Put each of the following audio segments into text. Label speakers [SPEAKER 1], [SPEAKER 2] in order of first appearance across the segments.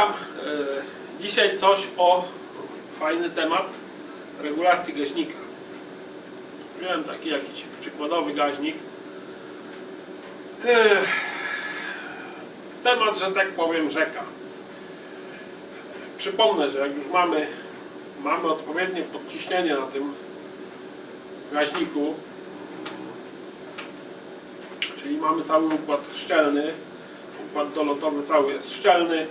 [SPEAKER 1] witam. E, Dzisiaj coś o fajny temat regulacji gaźnika. Wziąłem taki jakiś przykładowy gaźnik. Ech, Temat, że tak powiem, rzeka. Przypomnę, że jak już mamy, mamy odpowiednie podciśnienie na tym gaźniku, czyli mamy cały układ szczelny, układ dolotowy cały jest szczelny,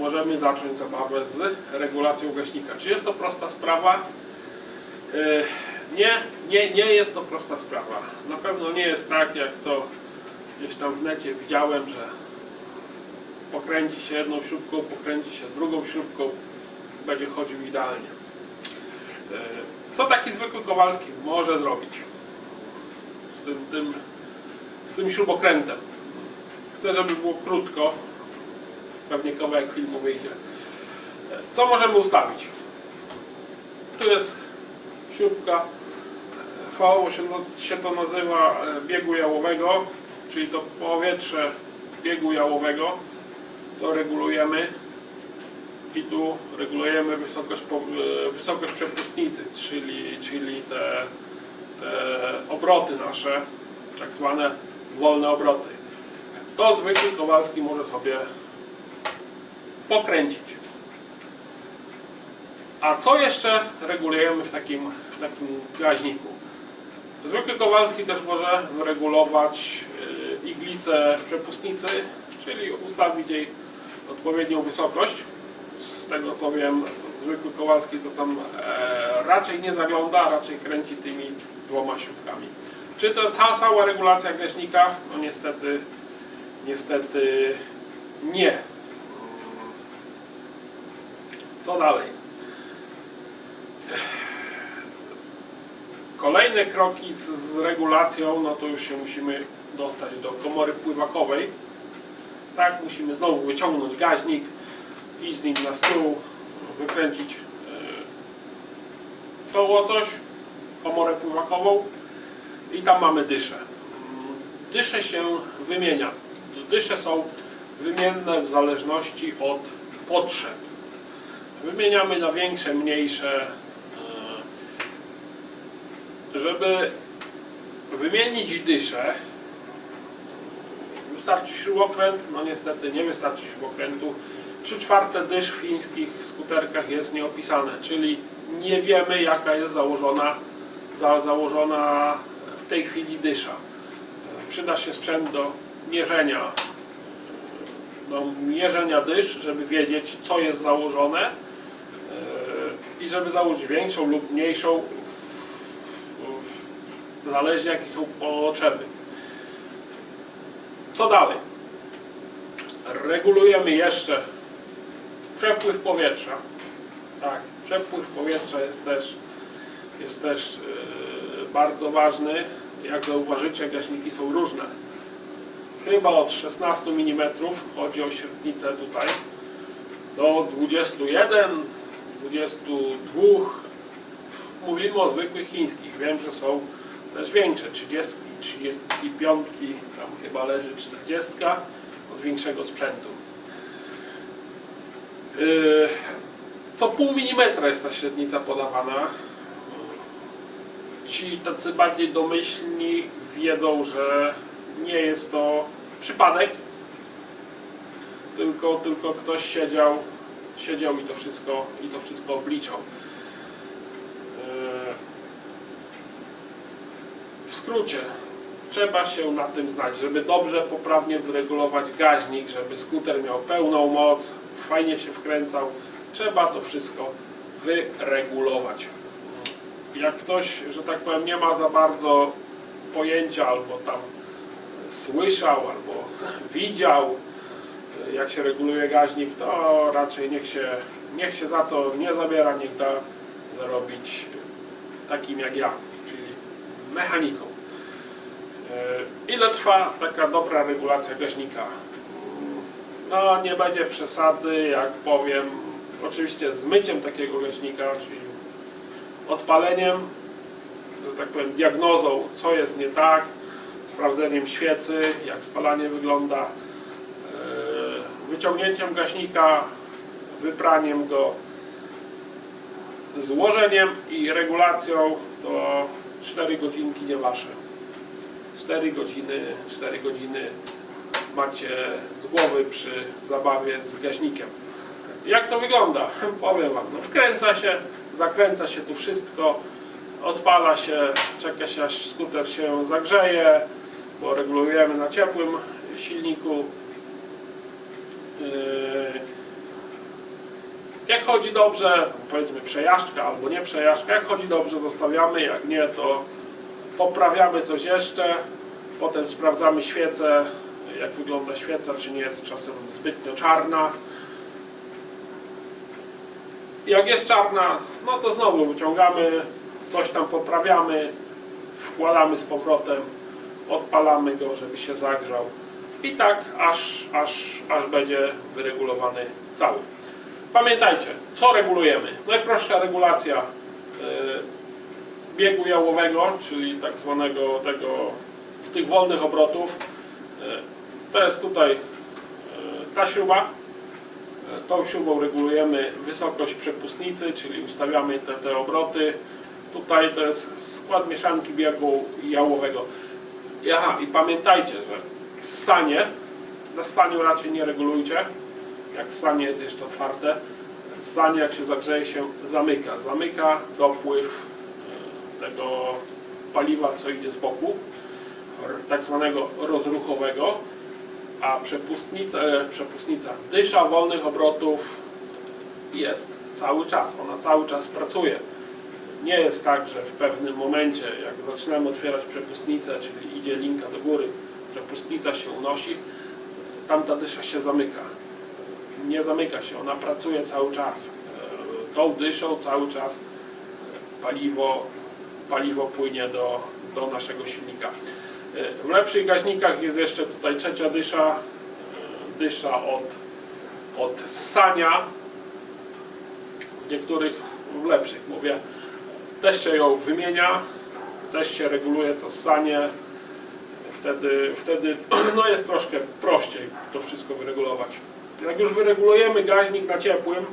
[SPEAKER 1] możemy zacząć zabawę z regulacją gaśnika. Czy jest to prosta sprawa? Yy, Nie, nie, nie jest to prosta sprawa. Na pewno nie jest tak, jak to gdzieś tam w necie widziałem, że pokręci się jedną śrubką, pokręci się drugą śrubką, będzie chodził idealnie. Yy, Co taki zwykły Kowalski może zrobić z tym, tym, z tym śrubokrętem? Chcę, żeby było krótko. Pewnie kawałek filmu wyjdzie. Co możemy ustawić? Tu jest śrubka. V się, to nazywa e, biegu jałowego, czyli to powietrze biegu jałowego. To regulujemy. I tu regulujemy wysokość, e, wysokość przepustnicy, czyli, czyli te, te obroty nasze, tak zwane wolne obroty. To zwykły Kowalski może sobie pokręcić. A co jeszcze regulujemy w takim, w takim gaźniku? Zwykły Kowalski też może regulować y, iglicę w przepustnicy, czyli ustawić jej odpowiednią wysokość. Z tego co wiem, zwykły Kowalski to tam e, raczej nie zagląda, raczej kręci tymi dwoma śrubkami. Czy to cała, cała regulacja gaźnika? No niestety, niestety nie. Co dalej? Kolejne kroki z, z regulacją, no to już się musimy dostać do komory pływakowej. Tak, musimy znowu wyciągnąć gaźnik, iść z nim na stół, wykręcić yy, to łocoś, komorę pływakową i tam mamy dyszę. Dysze się wymienia. Dysze są wymienne w zależności od potrzeb. Wymieniamy na większe, mniejsze. e, Żeby wymienić dyszę, wystarczy śrubokręt, no niestety nie wystarczy śrubokrętu. 3 czwarte dysz w chińskich skuterkach jest nieopisane, czyli nie wiemy jaka jest założona, za, założona w tej chwili dysza. Przyda się sprzęt do mierzenia do mierzenia dysz, żeby wiedzieć co jest założone i żeby założyć większą lub mniejszą zależnie jakie są potrzeby. Co dalej? Regulujemy jeszcze przepływ powietrza. Tak, przepływ powietrza jest też, jest też yy, bardzo ważny. Jak zauważycie, gaśniki są różne chyba od 16 mm, chodzi o średnicę tutaj, do 21, 22. Mówimy o zwykłych chińskich. Wiem, że są też większe, 30, 35, tam chyba leży 40 od większego sprzętu. Yy, Co pół milimetra jest ta średnica podawana. Ci tacy bardziej domyślni wiedzą, że nie jest to przypadek, tylko, tylko ktoś siedział, siedział i to wszystko, i to wszystko obliczał. Yy, W skrócie, trzeba się na tym znać, żeby dobrze, poprawnie wyregulować gaźnik, żeby skuter miał pełną moc, fajnie się wkręcał, trzeba to wszystko wyregulować. Jak ktoś, że tak powiem, nie ma za bardzo pojęcia albo tam słyszał albo widział, jak się reguluje gaźnik, to raczej niech się, niech się za to nie zabiera, niech da zarobić takim jak ja, czyli mechaniką. E, Ile trwa taka dobra regulacja gaźnika? No nie będzie przesady, jak powiem, oczywiście z myciem takiego gaźnika, czyli odpaleniem, że tak powiem diagnozą, co jest nie tak, sprawdzeniem świecy, jak spalanie wygląda, wyciągnięciem gaśnika wypraniem go, złożeniem i regulacją to 4 godzinki nie wasze. 4 godziny, 4 godziny macie z głowy przy zabawie z gaźnikiem. Jak to wygląda? Powiem Wam, no wkręca się, zakręca się tu wszystko, odpala się, czeka się aż skuter się zagrzeje, bo regulujemy na ciepłym silniku. Yy, Jak chodzi dobrze, powiedzmy przejażdżka albo nie przejażdżka, jak chodzi dobrze zostawiamy, jak nie to poprawiamy coś jeszcze, potem sprawdzamy świecę, jak wygląda świeca, czy nie jest czasem zbytnio czarna. Jak jest czarna, no to znowu wyciągamy, coś tam poprawiamy, wkładamy z powrotem, odpalamy go, żeby się zagrzał. I tak aż, aż, aż będzie wyregulowany cały. Pamiętajcie, co regulujemy? Najprostsza regulacja y, biegu jałowego, czyli tak zwanego tego, tych wolnych obrotów. Y, To jest tutaj y, ta śruba. Tą śrubą regulujemy wysokość przepustnicy, czyli ustawiamy te, te obroty. Tutaj to jest skład mieszanki biegu jałowego. Aha, i pamiętajcie, że ssanie, na ssaniu raczej nie regulujcie, jak ssanie jest jeszcze otwarte. Ssanie jak się zagrzeje się zamyka. Zamyka dopływ e, tego paliwa, co idzie z boku, tak zwanego rozruchowego, a przepustnica, e, przepustnica dysza wolnych obrotów jest cały czas, ona cały czas pracuje. Nie jest tak, że w pewnym momencie, jak zaczynamy otwierać przepustnicę, czyli idzie linka do góry, przepustnica się unosi, tamta dysza się zamyka. Nie zamyka się, ona pracuje cały czas. E, Tą dyszą cały czas e, paliwo, paliwo płynie do, do naszego silnika. E, W lepszych gaźnikach jest jeszcze tutaj trzecia dysza, dysza od, od ssania. W niektórych w lepszych mówię, też się ją wymienia, też się reguluje to ssanie. Wtedy, wtedy no jest troszkę prościej to wszystko wyregulować. Jak już wyregulujemy gaźnik na ciepłym,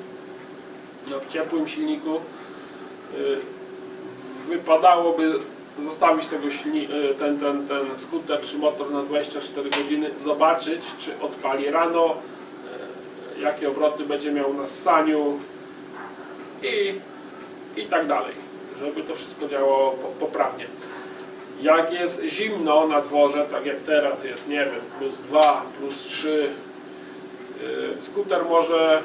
[SPEAKER 1] na ciepłym silniku, y, wypadałoby zostawić tego silni, y, ten, ten, ten skuter czy motor na 24 godziny, zobaczyć czy odpali rano, y, jakie obroty będzie miał na ssaniu i, i tak dalej, żeby to wszystko działało po- poprawnie. Jak jest zimno na dworze, tak jak teraz jest, nie wiem, plus 2, plus 3, yy, skuter może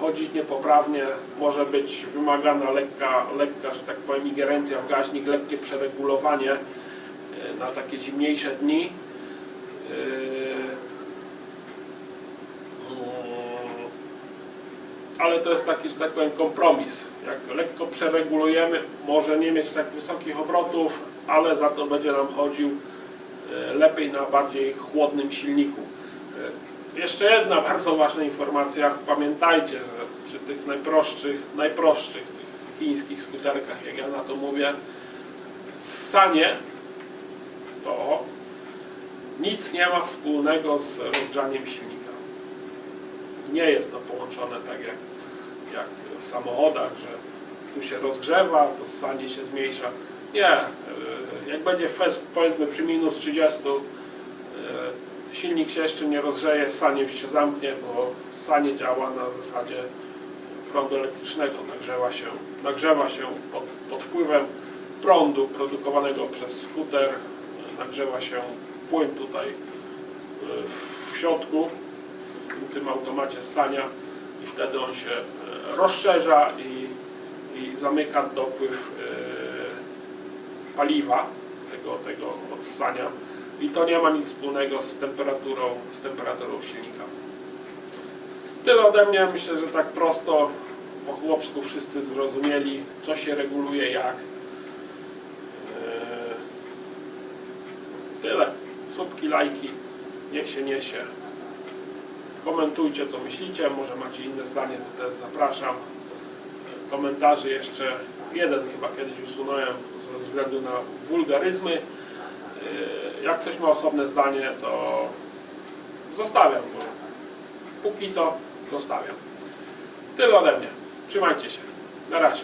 [SPEAKER 1] chodzić niepoprawnie, może być wymagana lekka, lekka, że tak powiem, ingerencja w gaźnik, lekkie przeregulowanie yy, na takie zimniejsze dni. Yy, mm, ale to jest taki, że tak powiem, kompromis. Jak lekko przeregulujemy, może nie mieć tak wysokich obrotów, ale za to będzie nam chodził e, lepiej na bardziej chłodnym silniku. E, Jeszcze jedna bardzo ważna informacja. Pamiętajcie, że przy tych najprostszych, najprostszych tych chińskich skuterkach, jak ja na to mówię, ssanie to nic nie ma wspólnego z rozgrzaniem silnika nie jest to połączone tak jak, jak w samochodach, że tu się rozgrzewa, to ssanie się zmniejsza. Nie, jak będzie fest powiedzmy przy minus 30, e, silnik się jeszcze nie rozgrzeje, ssanie się zamknie, bo ssanie działa na zasadzie prądu elektrycznego, nagrzewa się, nagrzewa się pod, pod wpływem prądu produkowanego przez skuter, nagrzewa się płyn tutaj e, w środku, w tym automacie ssania i wtedy on się e, rozszerza i, i zamyka dopływ paliwa tego, tego odssania i to nie ma nic wspólnego z temperaturą, z temperaturą silnika. Tyle ode mnie, myślę, że tak prosto po chłopsku wszyscy zrozumieli, co się reguluje, jak. E, Tyle. Subki, lajki, niech się niesie. Komentujcie co myślicie, może macie inne zdanie, to też zapraszam. Komentarzy jeszcze jeden chyba kiedyś usunąłem ze względu na wulgaryzmy. Yy, Jak ktoś ma osobne zdanie, to zostawiam go. Póki co zostawiam. Tyle ode mnie. Trzymajcie się. Na razie.